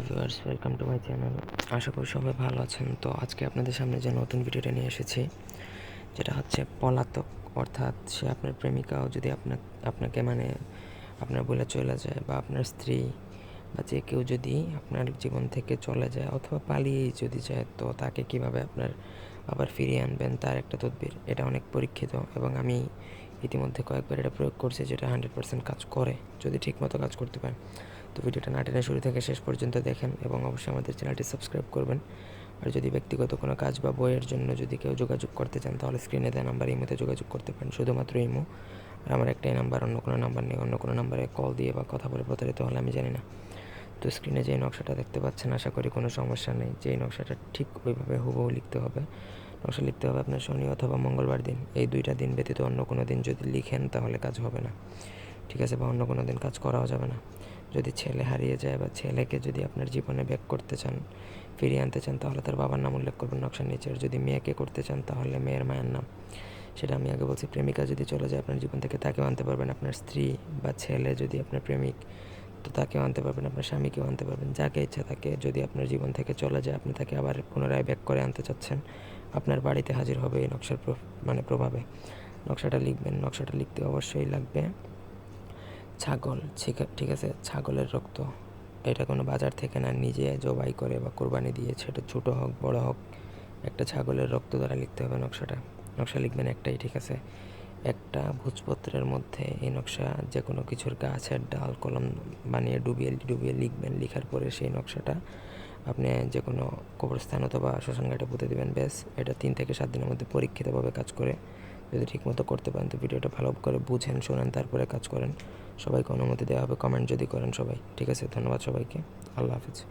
Hello viewers welcome to my channel আশা করি সবাই ভালো আছেন। তো আজকে আপনাদের সামনে যে নতুন ভিডিওটা নিয়ে এসেছি, যেটা হচ্ছে পলাতক, অর্থাৎ সে আপনার প্রেমিকাও যদি আপনার, আপনাকে মানে আপনার বলে চলে যায় বা আপনার স্ত্রী বা যে কেউ যদি আপনার জীবন থেকে চলে যায় অথবা পালিয়েই যদি যায়, তো তাকে কীভাবে আপনার আবার ফিরিয়ে আনবেন তার একটা তদবির, এটা অনেক পরীক্ষিত এবং আমি ইতিমধ্যে কয়েকবার এটা প্রয়োগ করছি যেটা হান্ড্রেড পার্সেন্ট কাজ করে, যদি ঠিকমতো কাজ করতে পারেন তো ভিডিওটা না শুরু থেকে শেষ পর্যন্ত দেখেন এবং অবশ্যই আমাদের চ্যানেলটি সাবস্ক্রাইব করবেন। আর যদি ব্যক্তিগত কোনো কাজ বা বইয়ের জন্য যদি কেউ যোগাযোগ করতে চান, তাহলে স্ক্রিনে দেওয়া নাম্বার ইমোতে যোগাযোগ করতে পারেন। শুধুমাত্র ইমো আর আমার একটাই নাম্বার অন্য কোনো নাম্বার নেই। অন্য কোনো নাম্বারে কল দিয়ে বা কথা বলে প্রতারিত হলে আমি জানি না। তো স্ক্রিনে যেই নকশাটা দেখতে পাচ্ছেন, আশা করি কোনো সমস্যা নেই। যেই নকশাটা ঠিক ওইভাবে হুবহু লিখতে হবে। নকশা লিখতে হবে আপনার শনি অথবা মঙ্গলবার দিন। এই দুইটা দিন ব্যতীত অন্য কোনো দিন যদি লিখেন, তাহলে কাজ হবে না। ঠিক আছে, বা অন্য কোনো দিন কাজ করাও যাবে না। যদি ছেলে হারিয়ে যায় বা ছেলেকে যদি আপনার জীবনে ব্যাক করতে চান, ফিরিয়ে আনতে চান, তাহলে তার বাবার নাম উল্লেখ করবেন নকশার নিচে। যদি মেয়েকে করতে চান, তাহলে মেয়ের মায়ের নাম। সেটা আমি আগে বলছি, প্রেমিকা যদি চলে যায়, আপনার জীবন থেকে তাকেও আনতে পারবেন। আপনার স্ত্রী বা ছেলে যদি আপনার প্রেমিক, তো তাকেও আনতে পারবেন। আপনার স্বামীকেও আনতে পারবেন। যাকে ইচ্ছা তাকে যদি আপনার জীবন থেকে চলে যায়, আপনি তাকে আবার পুনরায় ব্যাক করে আনতে চাচ্ছেন, আপনার বাড়িতে হাজির হবে এই নকশার মানে প্রভাবে। নকশাটা লিখবেন। নকশাটা লিখতে অবশ্যই লাগবে। ছাগল, ঠিক আছে ছাগলের রক্ত। এটা কোনো বাজার থেকে না, নিজে জবাই করে বা কোরবানি দিয়ে, সেটা ছোটো হোক, বড় হোক, একটা ছাগলের রক্ত দ্বারা লিখতে হবে নকশাটা। নকশা লিখবেন একটাই, ঠিক আছে? একটা ভোজপত্রের মধ্যে এই নকশা যে কোনো কিছুর গাছের ডাল, কলম বানিয়ে ডুবিয়ে ডুবিয়ে লিখবেন। লিখার পরে সেই নকশাটা আপনি যে কোনো কবরস্থান অথবা শ্মশানঘাটে পুঁতে দেবেন, ব্যাস। এটা তিন থেকে সাত দিনের মধ্যে পরীক্ষিতভাবে কাজ করে যদি ঠিকমতো করতে পারেন, তো ভিডিওটা ভালো করে বুঝেন, শোনেন, তারপরে কাজ করেন। সবাইকে অনুমতি দেওয়া হবে কমেন্ট যদি করেন সবাই। ঠিক আছে, ধন্যবাদ সবাইকে। আল্লাহ হাফিজ।